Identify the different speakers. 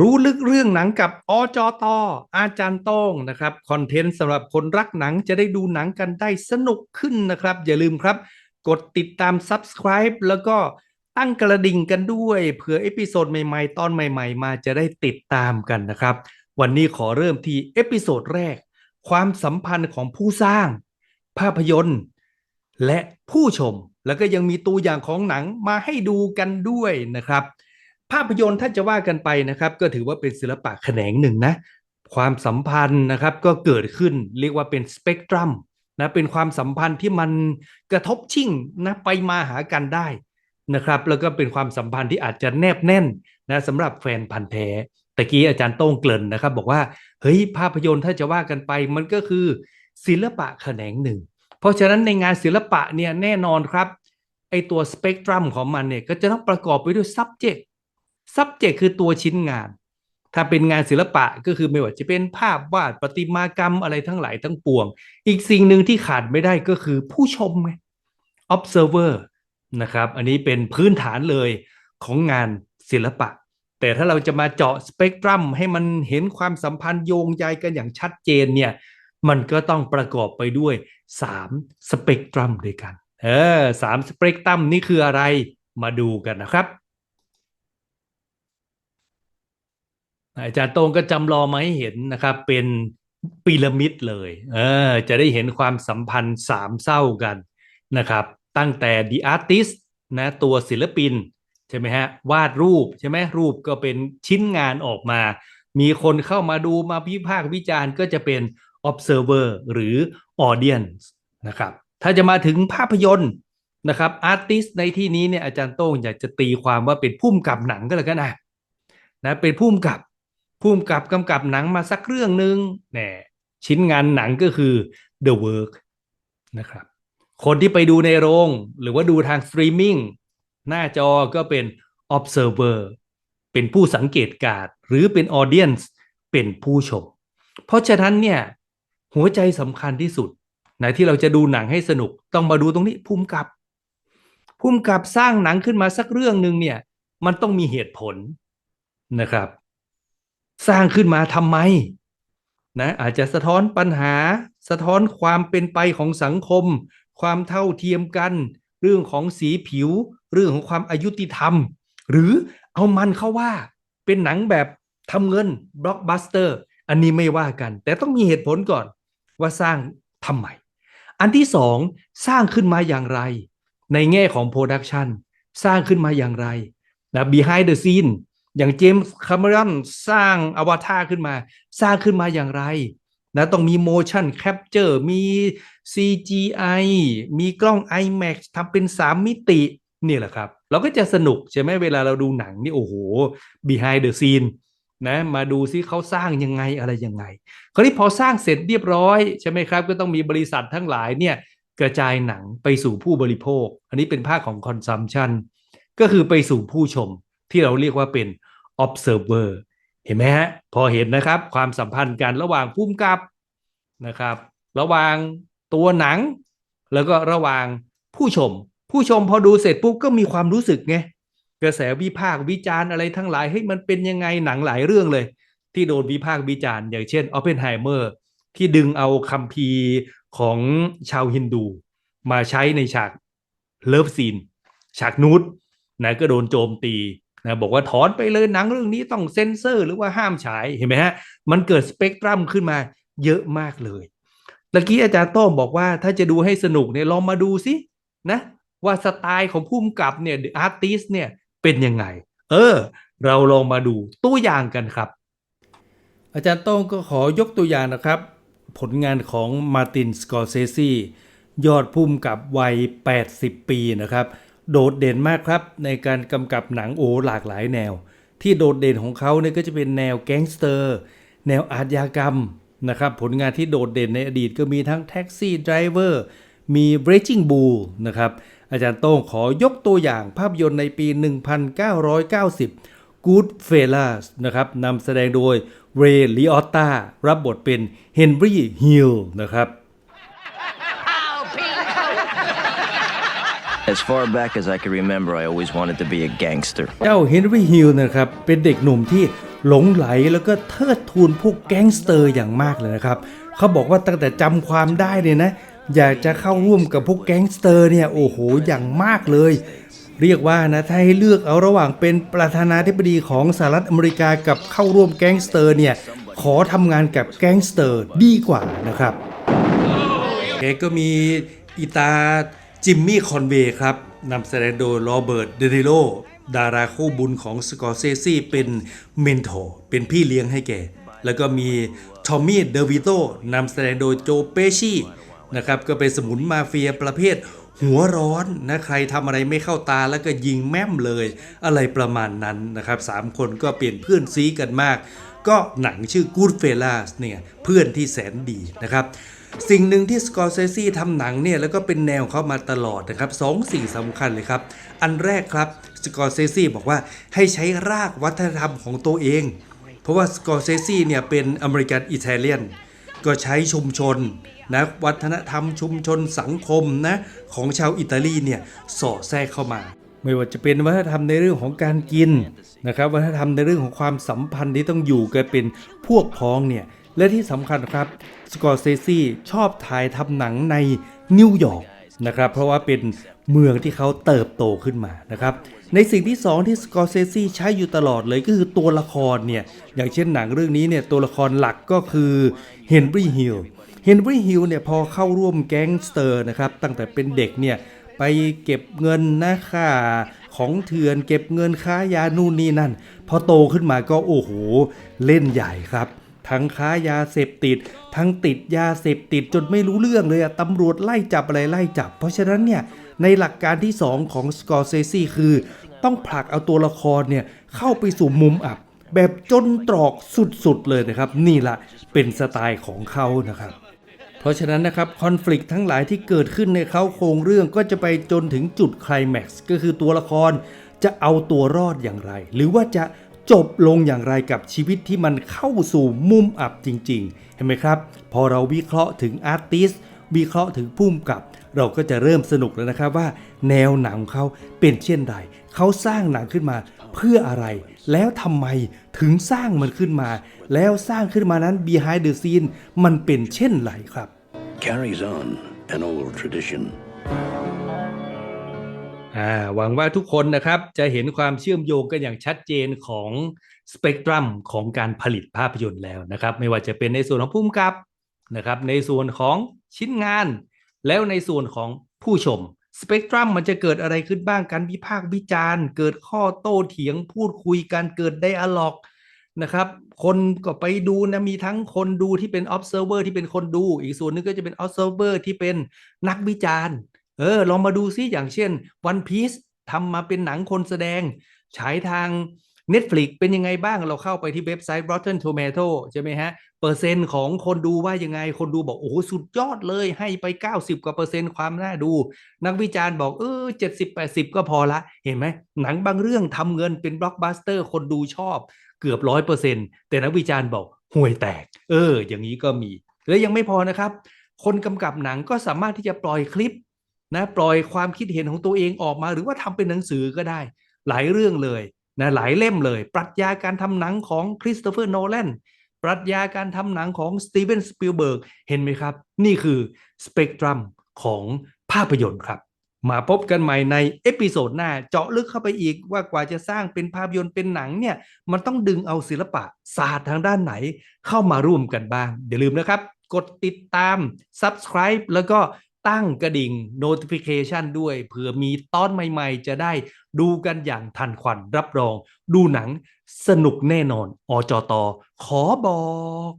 Speaker 1: รู้ลึกเรื่องหนังกับอจอตออาจารย์ต้งนะครับคอนเทนต์สำหรับคนรักหนังจะได้ดูหนังกันได้สนุกขึ้นนะครับ อย่าลืมครับ กดติดตาม Subscribe แล้วก็ตั้งกระดิ่งกันด้วยเผื่อเอพิโซดใหม่ๆ ตอนใหม่ๆ มาจะได้ติดตามกันนะครับ วันนี้ขอเริ่มที่เอพิโซดแรก ความสัมพันธ์ของผู้สร้าง ภาพยนตร์ และผู้ชม แล้วก็ยังมีตัวอย่างของหนังมาให้ดูกันด้วยนะครับ ภาพยนตร์ถ้าจะว่ากันไปนะครับ ก็ถือว่าเป็นศิลปะแขนงหนึ่งนะ ความสัมพันธ์นะครับก็เกิดขึ้นเรียกว่าเป็นสเปกตรัมนะเป็นความสัมพันธ์ที่มันกระทบชิ่งนะไปมาหากันได้นะครับ แล้วก็เป็นความสัมพันธ์ที่อาจจะแนบแน่นนะสำหรับแฟนพันธ์แท้ตะกี้อาจารย์โต้งเกริ่นนะครับ บอกว่าเฮ้ยภาพยนตร์ถ้าจะว่ากันไปมันก็คือศิลปะแขนงหนึ่ง เพราะฉะนั้นในงานศิลปะเนี่ยแน่นอนครับไอตัวสเปกตรัมของมันเนี่ยก็จะต้องประกอบไปด้วย subject subject คือตัวชิ้นงาน ถ้าเป็นงานศิลปะก็คือไม่ว่าจะเป็นภาพวาดประติมากรรมอะไรทั้งหลายทั้งปวง อีกสิ่งหนึ่งที่ขาดไม่ได้ก็คือผู้ชมไง observer นะครับ อันนี้เป็นพื้นฐานเลยของงานศิลปะ แต่ถ้าเราจะมาเจาะสเปกตรัมให้มันเห็นความสัมพันธ์โยงใยกันอย่างชัดเจนเนี่ย มันก็ต้องประกอบไปด้วย 3 สเปกตรัมด้วยกัน เออสามสเปกตรัมนี่คืออะไร มาดูกันนะครับ อาจารย์โต้งก็จำลองมาให้เห็นนะครับ เป็นพีระมิดเลย เออ จะได้เห็นความสัมพันธ์สามเศร้ากันนะครับ ตั้งแต่ The Artist นะตัวศิลปิน ใช่ไหมฮะ วาดรูปใช่ไหมรูปก็เป็นชิ้นงานออกมา มีคนเข้ามาดูมาวิพากวิจารณ์ก็จะเป็น observer หรือ audience นะครับ ถ้าจะมาถึงภาพยนตร์นะครับ artist ในที่นี้เนี่ยอาจารย์โต้งอยากจะตีความว่าเป็นผู้กำกับหนังก็แล้วกันนะนะเป็นผู้กำกับ ผู้กำกับกำกับหนังมาสักเรื่องหนึ่งแหน่ชิ้นงานหนังก็คือ the work นะครับ คนที่ไปดูในโรง หรือว่าดูทางสตรีมมิ่งหน้าจอก็เป็น observer เป็นผู้สังเกตการณ์หรือเป็น audience เป็นผู้ชม เพราะฉะนั้นเนี่ย หัวใจสำคัญที่สุดนที่เราจะดูหนังให้สนุกต้องมาดูตรงนี้ภูมิกับภูมิกับสร้างหนังขึ้นมาสักเรื่องหนึ่งเนี่ย มันต้องมีเหตุผลนะครับ สร้างขึ้นมาทำไมนะอาจจะสะท้อนปัญหา สะท้อนความเป็นไปของสังคม ความเท่าเทียมกัน เรื่องของสีผิว เรื่องของความอายุติธรรม หรือเอามันเข้าว่า เป็นหนังแบบทำเงินบล็อกบัสเตอร์อันนี้ไม่ว่ากัน แต่ต้องมีเหตุผลก่อนว่าสร้างทำไม อันที่สองสร้างขึ้นมาอย่างไร ในแง่ของโปรดักชันสร้างขึ้นมาอย่างไรนะ behind the scene อย่างเจมส์คาเมรอนสร้างอวตารขึ้นมา สร้างขึ้นมาอย่างไรนะต้องมี motion capture มี CGI มีกล้อง IMAX ทำเป็น 3 มิตินี่แหละครับ เราก็จะสนุกใช่ไหมเวลาเราดูหนังนี่โอ้โห behind the scene นะมาดูซิเขาสร้างยังไงอะไรยังไง คราวนี้พอสร้างเสร็จเรียบร้อยใช่ไหมครับ ก็ต้องมีบริษัททั้งหลายเนี่ยกระจายหนังไปสู่ผู้บริโภค อันนี้เป็นภาคของ consumption ก็คือไปสู่ผู้ชมที่เราเรียกว่าเป็น observer เห็นไหมฮะ พอเห็นนะครับ ความสัมพันธ์กันระหว่างผู้กำกับนะครับ ระหว่างตัวหนัง แล้วก็ระหว่างผู้ชม ผู้ชมพอดูเสร็จปุ๊บก็มีความรู้สึกไงกระแสวิพากษ์วิจารณ์อะไรทั้งหลายเฮ้ยมันเป็นยังไงหนังหลายเรื่องเลย ที่โดนวิพากษ์วิจารณ์อย่างเช่นออปเพนไฮเมอร์ที่ดึงเอาคัมภีร์ของชาวฮินดู มาใช้ในฉากเลิฟซีน ฉากนูดนะก็โดนโจมตี นะบอกว่าถอนไปเลยหนังเรื่องนี้ต้องเซ็นเซอร์ หรือว่าห้ามฉายเห็นไหมฮะมันเกิดสเปกตรัมขึ้นมาเยอะมากเลยตะกี้อาจารย์โต้งบอกว่าถ้าจะดูให้สนุกเนี่ยลองมาดูสินะว่าสไตล์ของผู้กำกับเนี่ยอาร์ติสเนี่ยเป็นยังไง เออ เราลองมาดูตัวอย่างกันครับ อาจารย์โต้งก็ขอยกตัวอย่างนะครับ ผลงานของมาตินสกอร์เซซียอดพุ่มกับวัย 80 ปีนะครับ โดดเด่นมากครับในการกำกับหนังโอหลากหลายแนว ที่โดดเด่นของเขาเนี่ยก็จะเป็นแนวแก๊งสเตอร์ แนวอาชญากรรมนะครับผลงานที่โดดเด่นในอดีตก็มีทั้งแท็กซี่ไดรเวอร์มี Breaking Bull นะครับอาจารย์โต้งขอยกตัวอย่างภาพยนตร์ในปี 1990 Goodfellas นะครับนำแสดงโดยเรย์ลิออตตารับบทเป็นเฮนรี่ฮิลนะครับ
Speaker 2: As far back as I can remember, I always wanted to be a gangster.
Speaker 1: เจ้าเฮนรี่ฮิลนะครับ เป็นเด็กหนุ่มที่หลงไหลแล้วก็เทิดทูนพวกแก๊งสเตอร์อย่างมากเลยนะครับ เขาบอกว่าตั้งแต่จำความได้เนี่ยนะ อยากจะเข้าร่วมกับพวกแก๊งสเตอร์เนี่ย โอ้โห อย่างมากเลย เรียกว่านะ ถ้าให้เลือกเอาระหว่างเป็นประธานาธิบดีของสหรัฐอเมริกากับเข้าร่วมแก๊งสเตอร์เนี่ย ขอทำงานกับแก๊งสเตอร์ดีกว่านะครับแกก็มีอีตา จิมมี่คอนเวย์ครับนำแสดงโดยโรเบิร์ตเดนิโลดาราคู่บุญของสกอร์เซซีเป็นเมนทอร์เป็นพี่เลี้ยงให้แกแล้วก็มีทอมมี่เดวิโตนำแสดงโดยโจเปชีนะครับก็เป็นสมุนมาเฟียประเภทหัวร้อนนะใครทำอะไรไม่เข้าตาแล้วก็ยิงแม่มเลย อะไรประมาณนั้นนะครับสามคนก็เปลี่ยนเพื่อนซีกันมาก ก็หนังชื่อ Goodfellas เนี่ยเพื่อนที่แสนดีนะครับ สิ่งหนึ่งที่สกอร์เซซีทำหนังเนี่ยแล้วก็เป็นแนวเขามาตลอดนะครับสองสิ่งสำคัญเลยครับ อันแรกครับสกอร์เซซีบอกว่าให้ใช้รากวัฒนธรรมของตัวเอง เพราะว่าสกอร์เซซีเนี่ยเป็นอเมริกันอิตาเลียนก็ใช้ชุมชนนะวัฒนธรรมชุมชนสังคมนะของชาวอิตาลีเนี่ยสอดแทรกเข้ามา ไม่ว่าจะเป็นวัฒนธรรมในเรื่องของการกินนะครับวัฒนธรรมในเรื่องของความสัมพันธ์ที่ต้องอยู่กันเป็นพวกพ้องเนี่ย และที่สำคัญครับสกอร์เซซีชอบถ่ายทำหนังในนิวยอร์กนะครับเพราะว่าเป็นเมืองที่เขาเติบโตขึ้นมานะครับในสิ่งที่สองที่สกอร์เซซีใช้อยู่ตลอดเลยก็คือตัวละครเนี่ยอย่างเช่นหนังเรื่องนี้เนี่ยตัวละครหลักก็คือเฮนรี่ฮิลเฮนรี่ฮิลเนี่ยพอเข้าร่วมแก๊งสเตอร์นะครับตั้งแต่เป็นเด็กเนี่ยไปเก็บเงินนะค่าของเถื่อนเก็บเงินค้ายานู่นนี่นั่น พอโตขึ้นมาก็โอ้โหเล่นใหญ่ครับ ทั้งค้ายาเสพติด ทั้งติดยาเสพติดจนไม่รู้เรื่องเลยอะตำรวจไล่จับอะไรไล่จับ เพราะฉะนั้นเนี่ยในหลักการที่ 2 ของสกอร์เซซีคือ ต้องผลักเอาตัวละครเนี่ยเข้าไปสู่มุมอับ แบบจนตรอกสุดๆเลยนะครับ นี่ละเป็นสไตล์ของเขานะครับเพราะฉะนั้นนะครับคอน FLICT ทั้งหลายที่เกิดขึ้นในเขาโครงเรื่องก็จะไปจนถึงจุดไคลแม็กซ์ก็คือตัวละครจะเอาตัวรอดอย่างไร หรือว่าจะ จบลงอย่างไรกับชีวิตที่มันเข้าสู่มุมอับจริง ๆ เห็นไหมครับ พอเราวิเคราะห์ถึงอาร์ติสวิเคราะห์ถึงพุ่มกับ เราก็จะเริ่มสนุกแล้วนะครับว่า แนวหนังเขาเป็นเช่นไรเขาสร้างหนังขึ้นมาเพื่ออะไร แล้วทำไมถึงสร้างมันขึ้นมา แล้วสร้างขึ้นมานั้น behind the scene มันเป็นเช่นไรครับ
Speaker 3: carries on an old tradition.
Speaker 1: หวังว่าทุกคนนะครับจะเห็นความเชื่อมโยงกันอย่างชัดเจนของสเปกตรัมของการผลิตภาพยนตร์แล้วนะครับ ไม่ว่าจะเป็นในส่วนของผู้กำกับนะครับ ในส่วนของชิ้นงาน แล้วในส่วนของผู้ชมสเปกตรัมมันจะเกิดอะไรขึ้นบ้างการวิพากษ์วิจารณ์ เกิดข้อโต้เถียงพูดคุยการเกิดไดอะล็อกนะครับ คนก็ไปดูนะมีทั้งคนดูที่เป็น observer ที่เป็นคนดู อีกส่วนหนึงก็จะเป็น observer ที่เป็นนักวิจารณ์ เออลองมาดูซิอย่างเช่น One Piece ทำมาเป็นหนังคนแสดง ฉายทาง Netflix เป็นยังไงบ้างเราเข้าไปที่เว็บไซต์ Rotten Tomato ใช่ไหมฮะ เปอร์เซ็นต์ของคนดูว่ายังไงคนดูบอก โอ้โห สุดยอดเลยให้ไป 90 กว่าเปอร์เซ็นต์ความน่าดู นักวิจารณ์บอกเออ70 80ก็พอละ เห็นไหม หนังบางเรื่องทำเงินเป็นบล็อกบัสเตอร์คนดูชอบเกือบร้อยเปอร์เซ็นต์แต่นักวิจารณ์บอกห่วยแตก เออ อย่างนี้ก็มี และยังไม่พอนะครับ คนกำกับหนังก็สามารถที่จะปล่อยคลิป นะปล่อยความคิดเห็นของตัวเองออกมา หรือว่าทำเป็นหนังสือก็ได้ หลายเรื่องเลยนะหลายเล่มเลย ปรัชญาการทำหนังของคริสโตเฟอร์โนแลนปรัชญาการทำหนังของสตีเวนสปิลเบิร์กเห็นไหมครับ นี่คือสเปกตรัมของภาพยนตร์ครับ มาพบกันใหม่ในเอพิโซดหน้าเจาะลึกเข้าไปอีกว่ากว่าจะสร้างเป็นภาพยนตร์เป็นหนังเนี่ย มันต้องดึงเอาศิลปะศาสตร์ทางด้านไหนเข้ามาร่วมกันบ้าง อย่าลืมนะครับ กดติดตาม Subscribe แล้วก็ ตั้งกระดิ่ง Notification ด้วยเผื่อมีตอนใหม่ๆ จะได้ดูกันอย่างทันควันรับรอง ดูหนังสนุกแน่นอนอจตขอบอก